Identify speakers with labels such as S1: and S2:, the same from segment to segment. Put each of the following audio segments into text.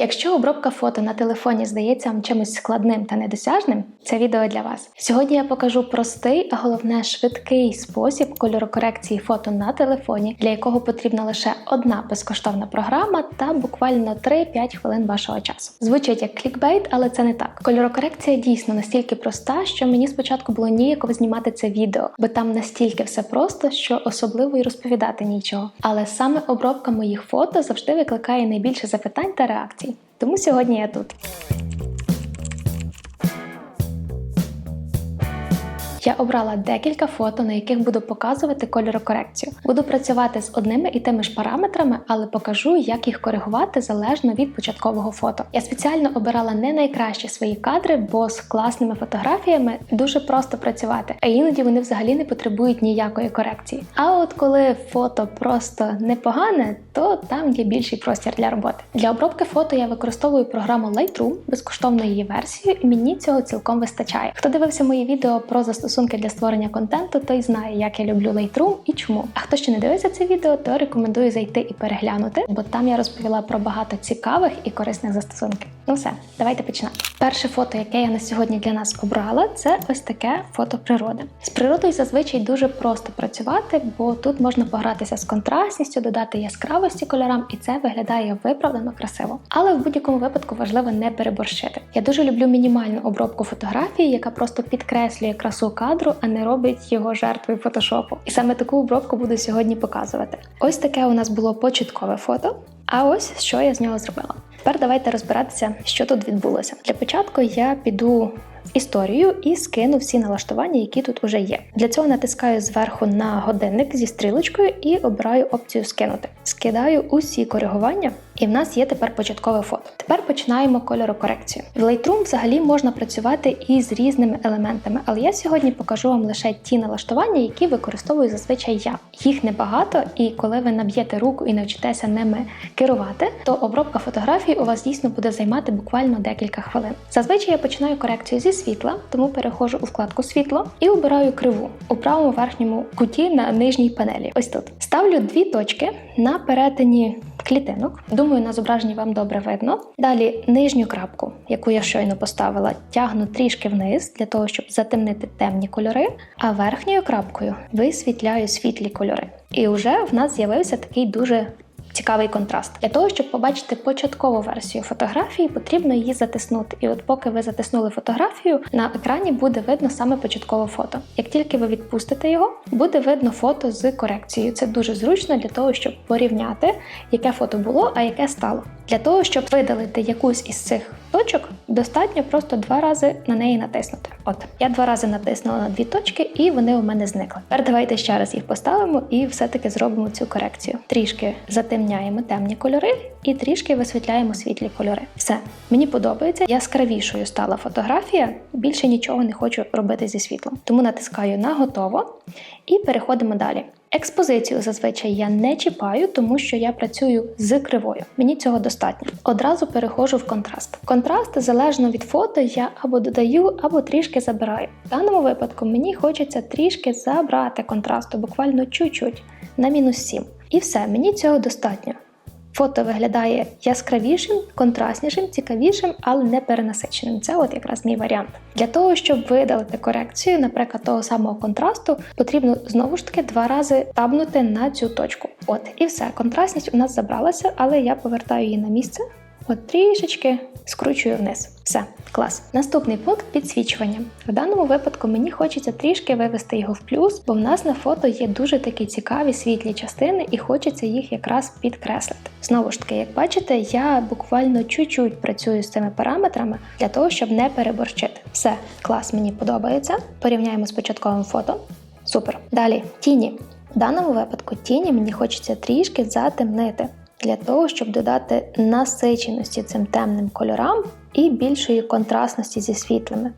S1: Якщо обробка фото на телефоні здається вам чимось складним та недосяжним, це відео для вас. Сьогодні я покажу простий, а головне швидкий спосіб кольорокорекції фото на телефоні, для якого потрібна лише одна безкоштовна програма та буквально 3-5 хвилин вашого часу. Звучить як клікбейт, але це не так. Кольорокорекція дійсно настільки проста, що мені спочатку було ніяково знімати це відео, бо там настільки все просто, що особливо й розповідати нічого. Але саме обробка моїх фото завжди викликає найбільше запитань та реакцій. Тому сьогодні я тут. Я обрала декілька фото, на яких буду показувати кольорокорекцію. Буду працювати з одними і тими ж параметрами, але покажу, як їх коригувати залежно від початкового фото. Я спеціально обирала не найкращі свої кадри, бо з класними фотографіями дуже просто працювати, а іноді вони взагалі не потребують ніякої корекції. А от коли фото просто непогане, то там є більший простір для роботи. Для обробки фото я використовую програму Lightroom, безкоштовну її версію, і мені цього цілком вистачає. Хто дивився мої відео про застосунки для створення контенту, той знає, як я люблю Lightroom і чому. А хто ще не дивився це відео, то рекомендую зайти і переглянути, бо там я розповіла про багато цікавих і корисних застосунків. Ну все, давайте починати. Перше фото, яке я на сьогодні для нас обрала, це ось таке фото природи. З природою зазвичай дуже просто працювати, бо тут можна погратися з контрастністю, додати яскравості кольорам, і це виглядає виправдано красиво. Але в будь-якому випадку важливо не переборщити. Я дуже люблю мінімальну обробку фотографії, яка просто підкреслює красу кадру, а не робить його жертвою фотошопу. І саме таку обробку буду сьогодні показувати. Ось таке у нас було початкове фото. А ось що я з нього зробила. Тепер давайте розбиратися, що тут відбулося. Для початку я піду історію і скину всі налаштування, які тут вже є. Для цього натискаю зверху на годинник зі стрілочкою і обираю опцію скинути. Скидаю усі коригування, і в нас є тепер початкове фото. Тепер починаємо кольорокорекцію. В Lightroom взагалі можна працювати із різними елементами, але я сьогодні покажу вам лише ті налаштування, які використовую зазвичай я. Їх небагато, і коли ви наб'єте руку і навчитеся ними керувати, то обробка фотографій у вас дійсно буде займати буквально декілька хвилин. Зазвичай я починаю корекцію зі світла, тому переходжу у вкладку світло і обираю криву у правому верхньому куті на нижній панелі. Ось тут ставлю дві точки на перетині клітинок. Думаю, на зображенні вам добре видно. Далі нижню крапку, яку я щойно поставила, тягну трішки вниз для того, щоб затемнити темні кольори, а верхньою крапкою висвітляю світлі кольори. І вже в нас з'явився такий дуже цікавий контраст. Для того, щоб побачити початкову версію фотографії, потрібно її затиснути. І от поки ви затиснули фотографію, на екрані буде видно саме початкове фото. Як тільки ви відпустите його, буде видно фото з корекцією. Це дуже зручно для того, щоб порівняти, яке фото було, а яке стало. Для того, щоб видалити якусь із цих точок, достатньо просто два рази на неї натиснути. От я два рази натиснула на дві точки, і вони у мене зникли. Тепер давайте ще раз їх поставимо і все-таки зробимо цю корекцію. Трішки затемняємо темні кольори і трішки висвітляємо світлі кольори. Все, мені подобається. Яскравішою стала фотографія. Більше нічого не хочу робити зі світлом. Тому натискаю на готово і переходимо далі. Експозицію зазвичай я не чіпаю, тому що я працюю з кривою. Мені цього достатньо. Одразу перехожу в контраст. Контраст залежно від фото я або додаю, або трішки забираю. В даному випадку мені хочеться трішки забрати контрасту, буквально чуть-чуть на мінус 7. І все, мені цього достатньо. Фото виглядає яскравішим, контрастнішим, цікавішим, але не перенасиченим. Це от якраз мій варіант. Для того, щоб видалити корекцію, наприклад, того самого контрасту, потрібно знову ж таки два рази табнути на цю точку. От і все. Контрастність у нас забралася, але я повертаю її на місце. От трішечки скручую вниз. Все, клас. Наступний пункт підсвічування. В даному випадку мені хочеться трішки вивести його в плюс, бо в нас на фото є дуже такі цікаві світлі частини, і хочеться їх якраз підкреслити. Знову ж таки, як бачите, я буквально чуть-чуть працюю з цими параметрами для того, щоб не переборщити. Все, клас, мені подобається. Порівняємо з початковим фото. Супер. Далі тіні. В даному випадку тіні мені хочеться трішки затемнити для того, щоб додати насиченості цим темним кольорам і більшої контрастності зі світлими.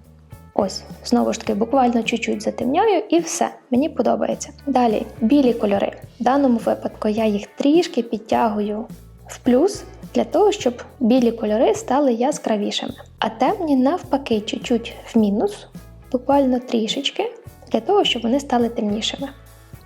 S1: Ось, знову ж таки, буквально чуть-чуть затемняю і все, мені подобається. Далі білі кольори. В даному випадку я їх трішки підтягую в плюс для того, щоб білі кольори стали яскравішими. А темні, навпаки, чуть-чуть в мінус, буквально трішечки, для того, щоб вони стали темнішими.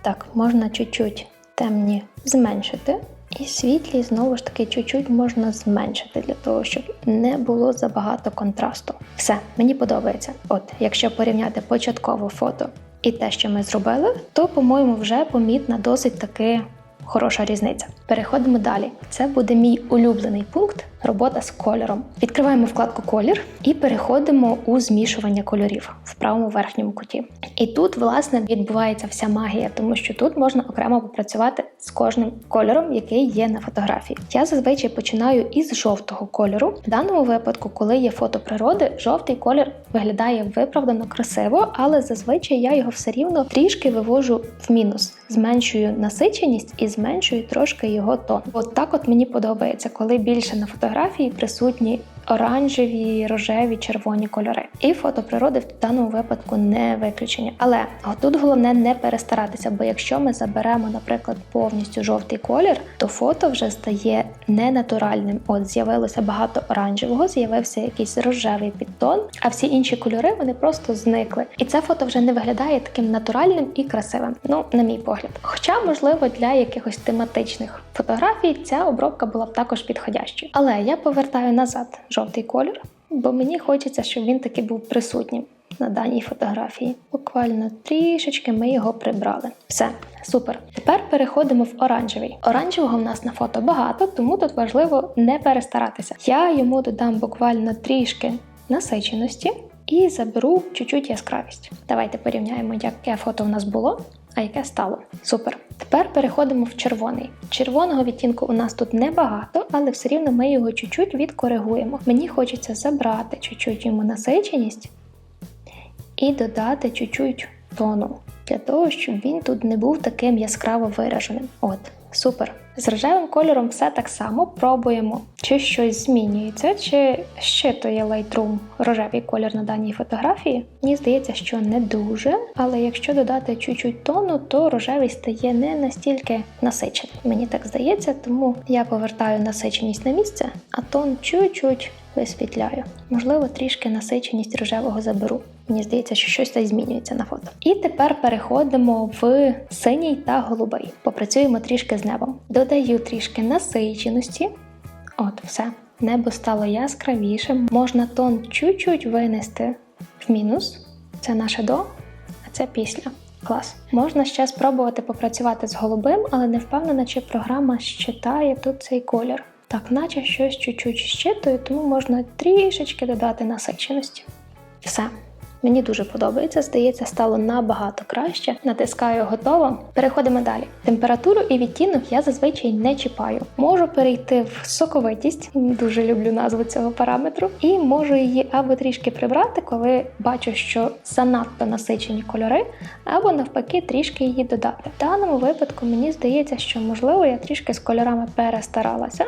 S1: Так, можна чуть-чуть темні зменшити І світлі знову ж таки чуть-чуть можна зменшити для того, щоб не було забагато контрасту. Все, мені подобається. От, якщо порівняти початкове фото і те, що ми зробили, то, по-моєму, вже помітна досить таки хороша різниця. Переходимо далі. Це буде мій улюблений пункт робота з кольором. Відкриваємо вкладку колір і переходимо у змішування кольорів в правому верхньому куті. І тут, власне, відбувається вся магія, тому що тут можна окремо попрацювати з кожним кольором, який є на фотографії. Я зазвичай починаю із жовтого кольору. В даному випадку, коли є фото природи, жовтий колір виглядає виправдано красиво, але зазвичай я його все рівно трішки вивожу в мінус, зменшую насиченість і зменшую трошки його тон. От так от мені подобається, коли більше на фотографії присутні оранжеві, рожеві, червоні кольори. І фото природи в даному випадку не виключення. Але тут головне не перестаратися, бо якщо ми заберемо, наприклад, повністю жовтий колір, то фото вже стає ненатуральним. От з'явилося багато оранжевого, з'явився якийсь рожевий підтон, а всі інші кольори вони просто зникли. І це фото вже не виглядає таким натуральним і красивим. Ну, на мій погляд. Хоча, можливо, для якихось тематичних фотографій ця обробка була б також підходящою. Але я повертаю назад жовтий колір, бо мені хочеться, щоб він таки був присутнім на даній фотографії. Буквально трішечки ми його прибрали. Все, супер. Тепер переходимо в оранжевий. Оранжевого в нас на фото багато, тому тут важливо не перестаратися. Я йому додам буквально трішки насиченості і заберу чуть-чуть яскравість. Давайте порівняємо, яке фото в нас було. А яке стало? Супер. Тепер переходимо в червоний. Червоного відтінку у нас тут небагато, але все рівно ми його чуть-чуть відкоригуємо. Мені хочеться забрати чуть-чуть йому насиченість і додати чуть-чуть тону, для того, щоб він тут не був таким яскраво вираженим. От, супер. З рожевим кольором все так само. Пробуємо, чи щось змінюється, чи щитує Lightroom рожевий колір на даній фотографії. Мені здається, що не дуже, але якщо додати чуть-чуть тону, то рожевий стає не настільки насичений. Мені так здається, тому я повертаю насиченість на місце, а тон чуть-чуть висвітляю. Можливо, трішки насиченість рожевого заберу. Мені здається, що щось та змінюється на фото. І тепер переходимо в синій та голубий. Попрацюємо трішки з небом. Додаю трішки насиченості. От, все. Небо стало яскравіше. Можна тон чуть-чуть винести в мінус. Це наше до, а це після. Клас. Можна ще спробувати попрацювати з голубим, але не впевнена, чи програма щитає тут цей колір. Так, наче щось чуть-чуть щитує, тому можна трішечки додати насиченості. Все. Мені дуже подобається, здається, стало набагато краще. Натискаю готово. Переходимо далі. Температуру і відтінок я зазвичай не чіпаю. Можу перейти в соковитість, дуже люблю назву цього параметру, і можу її або трішки прибрати, коли бачу, що занадто насичені кольори, або навпаки трішки її додати. В даному випадку мені здається, що можливо я трішки з кольорами перестаралася,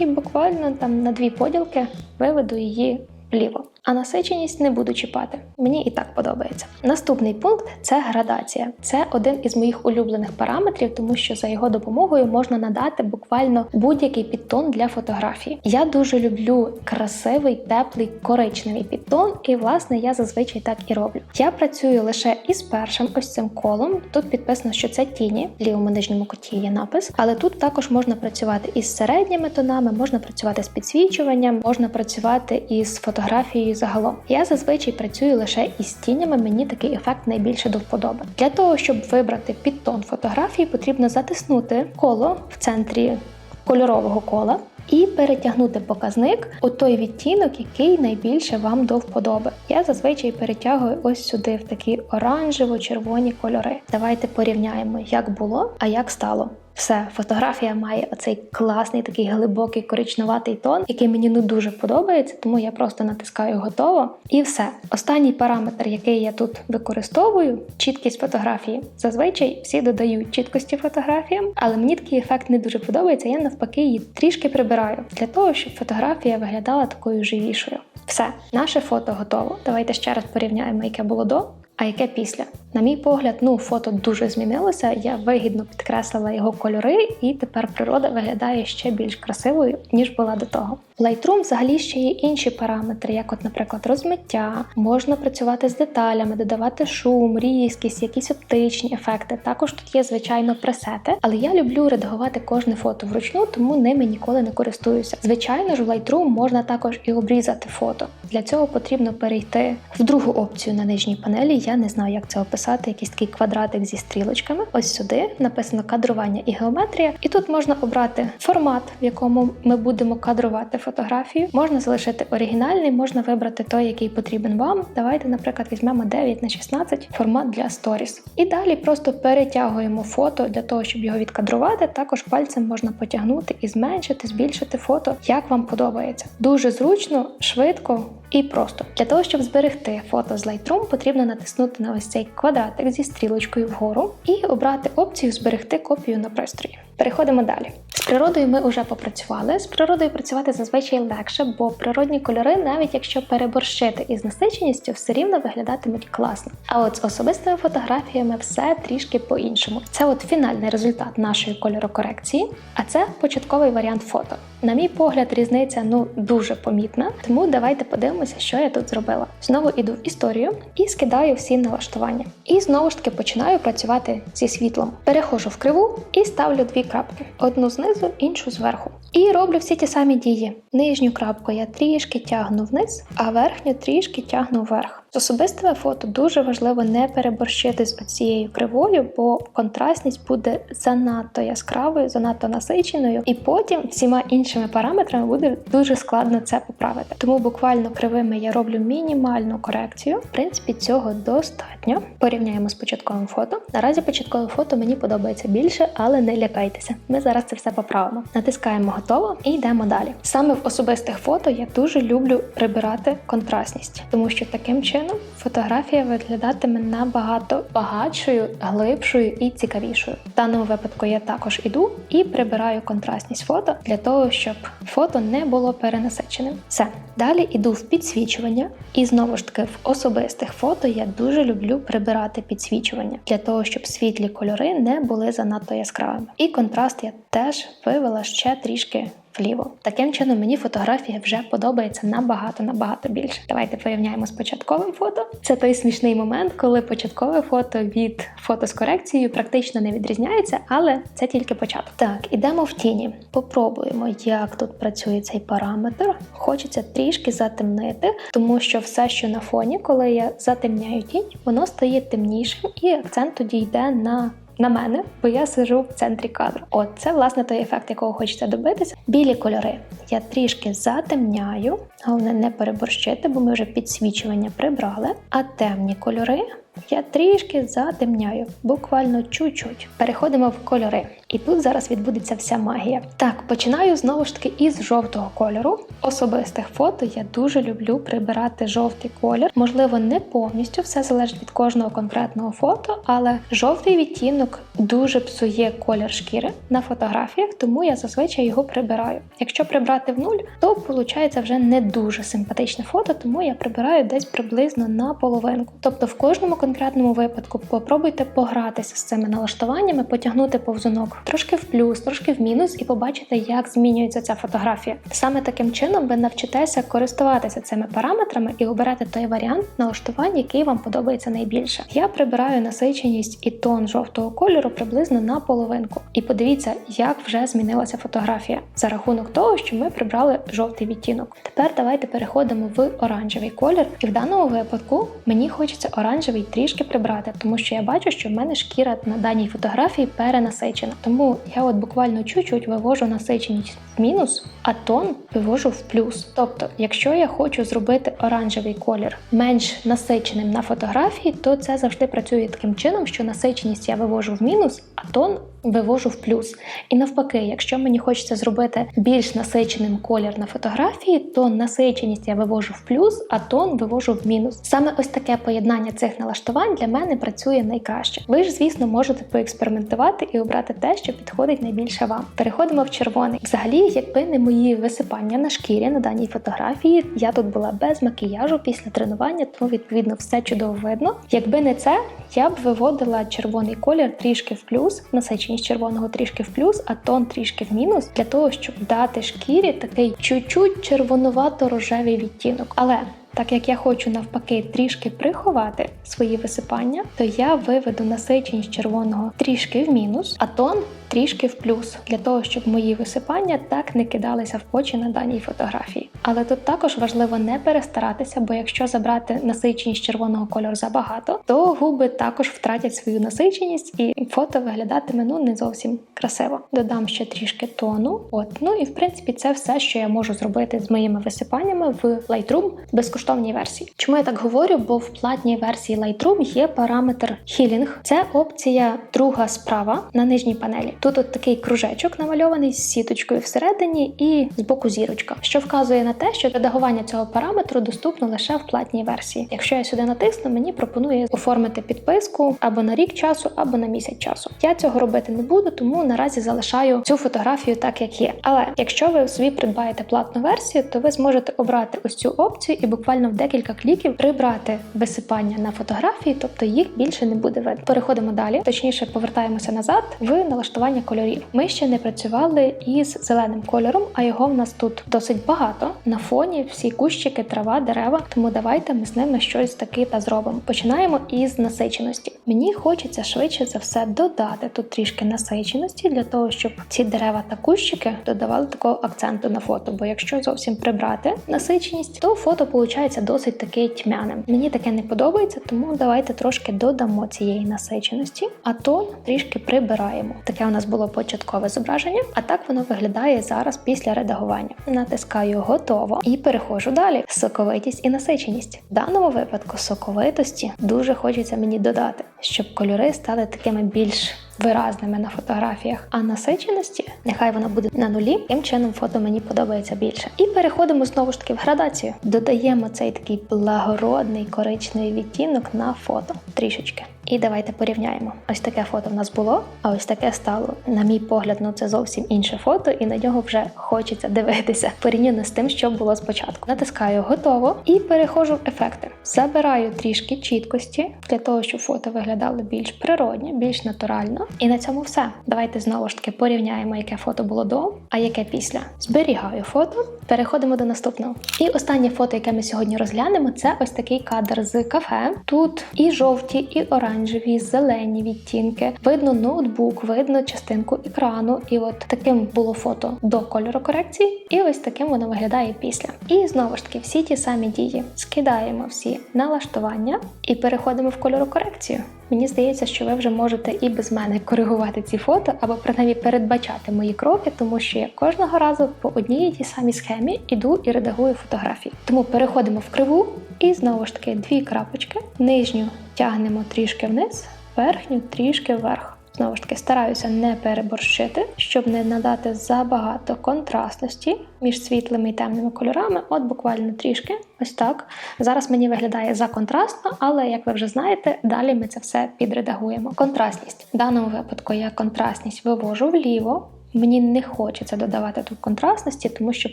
S1: і буквально там на дві поділки виведу її вліво. А насиченість не буду чіпати. Мені і так подобається. Наступний пункт це градація. Це один із моїх улюблених параметрів, тому що за його допомогою можна надати буквально будь-який підтон для фотографії. Я дуже люблю красивий, теплий, коричневий підтон, і власне я зазвичай так і роблю. Я працюю лише із першим ось цим колом. Тут підписано, що це тіні, в лівому нижньому куті є напис, але тут також можна працювати із середніми тонами, можна працювати з підсвічуванням, можна працювати із фотографією загалом. Я зазвичай працюю лише із тінями, мені такий ефект найбільше до вподоби. Для того, щоб вибрати підтон фотографії, потрібно затиснути коло в центрі кольорового кола. І перетягнути показник у той відтінок, який найбільше вам до вподоби. Я зазвичай перетягую ось сюди в такі оранжево-червоні кольори. Давайте порівняємо, як було, а як стало. Все, фотографія має оцей класний такий глибокий коричневатий тон, який мені ну дуже подобається, тому я просто натискаю готово. І все. Останній параметр, який я тут використовую, чіткість фотографії. Зазвичай всі додають чіткості фотографіям, але мені такий ефект не дуже подобається. Я навпаки її трішки прибираю для того, щоб фотографія виглядала такою живішою. Все, наше фото готово. Давайте ще раз порівняємо, яке було до, а яке після. На мій погляд, ну фото дуже змінилося. Я вигідно підкреслила його кольори, і тепер природа виглядає ще більш красивою ніж була до того. В Lightroom взагалі ще є інші параметри, як, от, наприклад, розмиття, можна працювати з деталями, додавати шум, різкість, якісь оптичні ефекти. Також тут є, звичайно, пресети, але я люблю редагувати кожне фото вручну, тому ними ніколи не користуюся. Звичайно ж, в Lightroom можна також і обрізати фото. Для цього потрібно перейти в другу опцію на нижній панелі. Я не знаю, як це описати. Якийсь такий квадратик зі стрілочками. Ось сюди написано кадрування і геометрія, і тут можна обрати формат, в якому ми будемо кадрувати фотографію. Можна залишити оригінальний, можна вибрати той, який потрібен вам. Давайте, наприклад, візьмемо 9 на 16 формат для сторіс. І далі просто перетягуємо фото для того, щоб його відкадрувати. Також пальцем можна потягнути і зменшити, збільшити фото, як вам подобається. Дуже зручно, швидко. І просто для того, щоб зберегти фото з Lightroom, потрібно натиснути на ось цей квадратик зі стрілочкою вгору і обрати опцію Зберегти копію на пристрої. Переходимо далі. З природою ми вже попрацювали. З природою працювати зазвичай легше, бо природні кольори, навіть якщо переборщити із насиченістю, все рівно виглядатимуть класно. А от з особистими фотографіями все трішки по-іншому. Це от фінальний результат нашої кольорокорекції, а це початковий варіант фото. На мій погляд, різниця ну дуже помітна, тому давайте подивимося, що я тут зробила. Знову іду в історію і скидаю всі налаштування. І знову ж таки починаю працювати зі світлом. Перехожу в криву і ставлю дві крапки: одну знизу, іншу зверху. І роблю всі ті самі дії. Нижню крапку я трішки тягну вниз, а верхню трішки тягну вверх. З особистими фото дуже важливо не переборщити з оцією кривою, бо контрастність буде занадто яскравою, занадто насиченою, і потім всіма іншими параметрами буде дуже складно це поправити. Тому буквально кривими я роблю мінімальну корекцію. В принципі, цього достатньо. Порівняємо з початковим фото. Наразі початкове фото мені подобається більше, але не лякайтеся. Ми зараз це все поправимо. Натискаємо готово і йдемо далі. Саме в особистих фото я дуже люблю прибирати контрастність, тому що таким чином фотографія виглядатиме набагато багатшою, глибшою і цікавішою. В даному випадку я також іду і прибираю контрастність фото для того, щоб фото не було перенасиченим. Все. Далі іду в підсвічування, і знову ж таки в особистих фото я дуже люблю прибирати підсвічування для того, щоб світлі кольори не були занадто яскравими. І контраст я теж вивела ще трішки вліво. Таким чином мені фотографія вже подобається набагато набагато більше. Давайте порівняємо з початковим фото. Це той смішний момент, коли початкове фото від фото з корекцією практично не відрізняється, але це тільки початок. Так, ідемо в тіні. Попробуємо, як тут працює цей параметр. Хочеться трішки затемнити, тому що все, що на фоні, коли я затемняю тінь, воно стає темнішим, і акцент тоді йде на на мене, бо я сижу в центрі кадру. От це власне той ефект, якого хочеться добитися. Білі кольори я трішки затемняю, головне не переборщити, бо ми вже підсвічування прибрали. А темні кольори я трішки затемняю, буквально чуть-чуть. Переходимо в кольори. І тут зараз відбудеться вся магія. Так, починаю знову ж таки із жовтого кольору. Особистих фото я дуже люблю прибирати жовтий колір. Можливо, не повністю все залежить від кожного конкретного фото, але жовтий відтінок дуже псує колір шкіри на фотографіях, тому я зазвичай його прибираю. Якщо прибрати в нуль, то виходить вже не дуже симпатичне фото, тому я прибираю десь приблизно на половинку. Тобто в кожному конкретному випадку попробуйте погратися з цими налаштуваннями, потягнути повзунок трошки в плюс, трошки в мінус, і побачите, як змінюється ця фотографія. Саме таким чином ви навчитеся користуватися цими параметрами і обирати той варіант налаштувань, який вам подобається найбільше. Я прибираю насиченість і тон жовтого кольору приблизно на половинку. І подивіться, як вже змінилася фотографія за рахунок того, що ми прибрали жовтий відтінок. Тепер давайте переходимо в оранжевий колір, і в даному випадку мені хочеться оранжевий трішки прибрати, тому що я бачу, що в мене шкіра на даній фотографії перенасичена. Тому я от буквально чуть-чуть вивожу насиченість в мінус, а тон вивожу в плюс. Тобто, якщо я хочу зробити оранжевий колір менш насиченим на фотографії, то це завжди працює таким чином, що насиченість я вивожу в мінус, а тон вивожу в плюс. І навпаки, якщо мені хочеться зробити більш насиченим колір на фотографії, то насиченість я вивожу в плюс, а тон вивожу в мінус. Саме ось таке поєднання цих налаштувань для мене працює найкраще. Ви ж, звісно, можете поекспериментувати і обрати те, що підходить найбільше вам. Переходимо в червоний. Взагалі, якби не мої висипання на шкірі на даній фотографії, я тут була без макіяжу після тренування, тому відповідно все чудово видно. Якби не це, я б виводила червоний колір трішки в плюс, насиченість червоного трішки в плюс, а тон трішки в мінус, для того, щоб дати шкірі такий чуть-чуть червонувато-рожевий відтінок. Але так як я хочу навпаки трішки приховати свої висипання, то я виведу насиченість червоного трішки в мінус, а тон трішки в плюс, для того, щоб мої висипання так не кидалися в очі на даній фотографії. Але тут також важливо не перестаратися, бо якщо забрати насиченість червоного кольору забагато, то губи також втратять свою насиченість, і фото виглядатиме ну не зовсім красиво. Додам ще трішки тону. От ну і в принципі це все, що я можу зробити з моїми висипаннями в Lightroom в безкоштовній версії. Чому я так говорю? Бо в платній версії Lightroom є параметр Healing. Це опція друга справа на нижній панелі. Тут от такий кружечок намальований з сіточкою всередині і з боку зірочка, що вказує на те, що редагування цього параметру доступно лише в платній версії. Якщо я сюди натисну, мені пропонує оформити підписку або на рік часу, або на місяць часу. Я цього робити не буду, тому наразі залишаю цю фотографію так, як є. Але якщо ви собі придбаєте платну версію, то ви зможете обрати ось цю опцію і буквально в декілька кліків прибрати висипання на фотографії, тобто їх більше не буде видно. Переходимо далі, точніше повертаємося назад в налаштування кольорів. Ми ще не працювали із зеленим кольором, а його в нас тут досить багато. На фоні всі кущики, трава, дерева. Тому давайте ми з ними щось таке та зробимо. Починаємо із насиченості. Мені хочеться швидше за все додати тут трішки насиченості для того, щоб ці дерева та кущики додавали такого акценту на фото. Бо якщо зовсім прибрати насиченість, то фото виходить досить таке тьмяним. Мені таке не подобається, тому давайте трошки додамо цієї насиченості, а тон трішки прибираємо. Таке у нас було початкове зображення, а так воно виглядає зараз після редагування. Натискаю готово і переходжу далі. Соковитість і насиченість. В даному випадку соковитості дуже хочеться мені додати, щоб кольори стали такими більш виразними на фотографіях, а насиченості нехай вона буде на нулі. Тим чином фото мені подобається більше. І переходимо знову ж таки в градацію. Додаємо цей такий благородний коричневий відтінок на фото трішечки. І давайте порівняємо. Ось таке фото в нас було, а ось таке стало. На мій погляд, ну це зовсім інше фото, і на нього вже хочеться дивитися порівняно з тим, що було спочатку. Натискаю готово і переходжу в ефекти. Забираю трішки чіткості для того, щоб фото виглядало більш природньо, більш натурально. І на цьому все. Давайте знову ж таки порівняємо, яке фото було до, а яке після. Зберігаю фото, переходимо до наступного. І останнє фото, яке ми сьогодні розглянемо, це ось такий кадр з кафе. Тут і жовті, і оранжеві, зелені відтінки. Видно ноутбук, видно частинку екрану. І от таким було фото до кольору корекції, і ось таким воно виглядає після. І знову ж таки, всі ті самі дії. Скидаємо всі налаштування і переходимо в кольору корекцію. Мені здається, що ви вже можете і без мене коригувати ці фото або принаймні передбачати мої кроки, тому що я кожного разу по одній і тій самій схемі іду і редагую фотографії. Тому переходимо в криву і знову ж таки дві крапочки. Нижню тягнемо трішки вниз, верхню трішки вверх. Знову ж таки, стараюся не переборщити, щоб не надати забагато контрастності між світлими і темними кольорами. От буквально трішки, ось так. Зараз мені виглядає за контрастно, але як ви вже знаєте, далі ми це все підредагуємо. Контрастність в даному випадку я контрастність вивожу вліво. Мені не хочеться додавати тут контрастності, тому що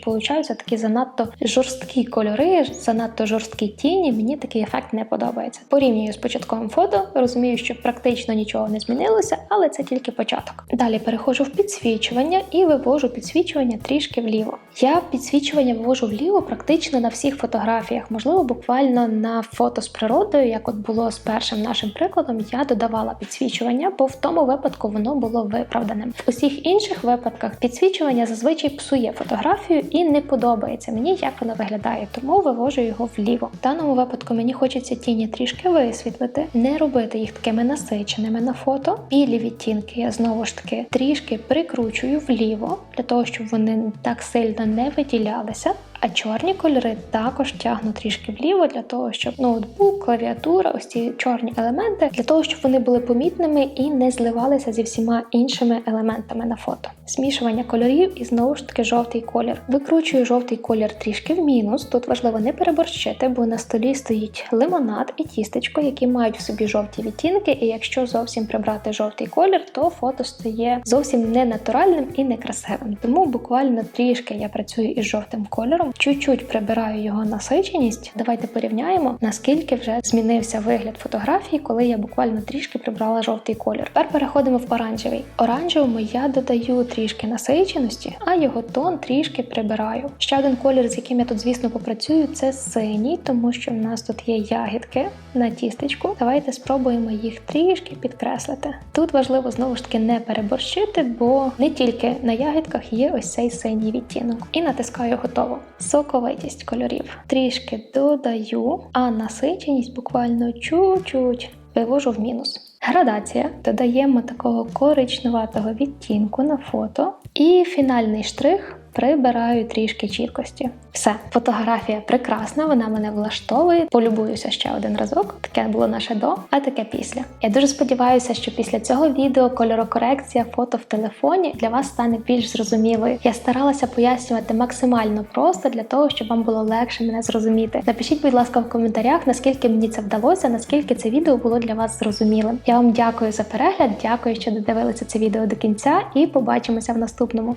S1: получаються такі занадто жорсткі кольори, занадто жорсткі тіні. Мені такий ефект не подобається. Порівнюю з початковим фото, розумію, що практично нічого не змінилося, але це тільки початок. Далі переходжу в підсвічування і вивожу підсвічування трішки вліво. Я підсвічування вивожу вліво практично на всіх фотографіях, можливо, буквально на фото з природою, як от було з першим нашим прикладом, я додавала підсвічування, бо в тому випадку воно було виправданим. Усіх інших випадках підсвічування зазвичай псує фотографію і не подобається мені, як воно виглядає, тому вивожу його вліво. В даному випадку мені хочеться тіні трішки висвітлити, не робити їх такими насиченими на фото. Білі відтінки я знову ж таки трішки прикручую вліво, для того, щоб вони так сильно не виділялися. А чорні кольори також тягну трішки вліво для того, щоб ноутбук, клавіатура, ось ці чорні елементи, для того, щоб вони були помітними і не зливалися зі всіма іншими елементами на фото. Змішування кольорів і знову ж таки жовтий колір. Викручую жовтий колір трішки в мінус. Тут важливо не переборщити, бо на столі стоїть лимонад і тістечко, які мають в собі жовті відтінки. І якщо зовсім прибрати жовтий колір, то фото стає зовсім не натуральним і некрасивим. Тому буквально трішки я працюю із жовтим кольором, чуть-чуть прибираю його насиченість. Давайте порівняємо, наскільки вже змінився вигляд фотографії, коли я буквально трішки прибрала жовтий колір. Тепер переходимо в оранжевий. Оранжевому я додаю трішки насиченості, а його тон трішки прибираю. Ще один колір, з яким я тут, звісно, попрацюю, це синій, тому що в нас тут є ягідки на тістечку. Давайте спробуємо їх трішки підкреслити. Тут важливо знову ж таки не переборщити, бо не тільки на ягідках є ось цей синій відтінок. І натискаю готово. Соковитість кольорів трішки додаю, а насиченість буквально чуть-чуть вивожу в мінус. Градація додаємо такого коричневатого відтінку на фото. І фінальний штрих прибираю трішки чіткості. Все, фотографія прекрасна, вона мене влаштовує. Полюбуюся ще один разок. Таке було наше до, а таке після. Я дуже сподіваюся, що після цього відео кольорокорекція фото в телефоні для вас стане більш зрозумілою. Я старалася пояснювати максимально просто для того, щоб вам було легше мене зрозуміти. Напишіть, будь ласка, в коментарях, наскільки мені це вдалося, наскільки це відео було для вас зрозумілим. Я вам дякую за перегляд, дякую, що додивилися це відео до кінця, і побачимося в наступному.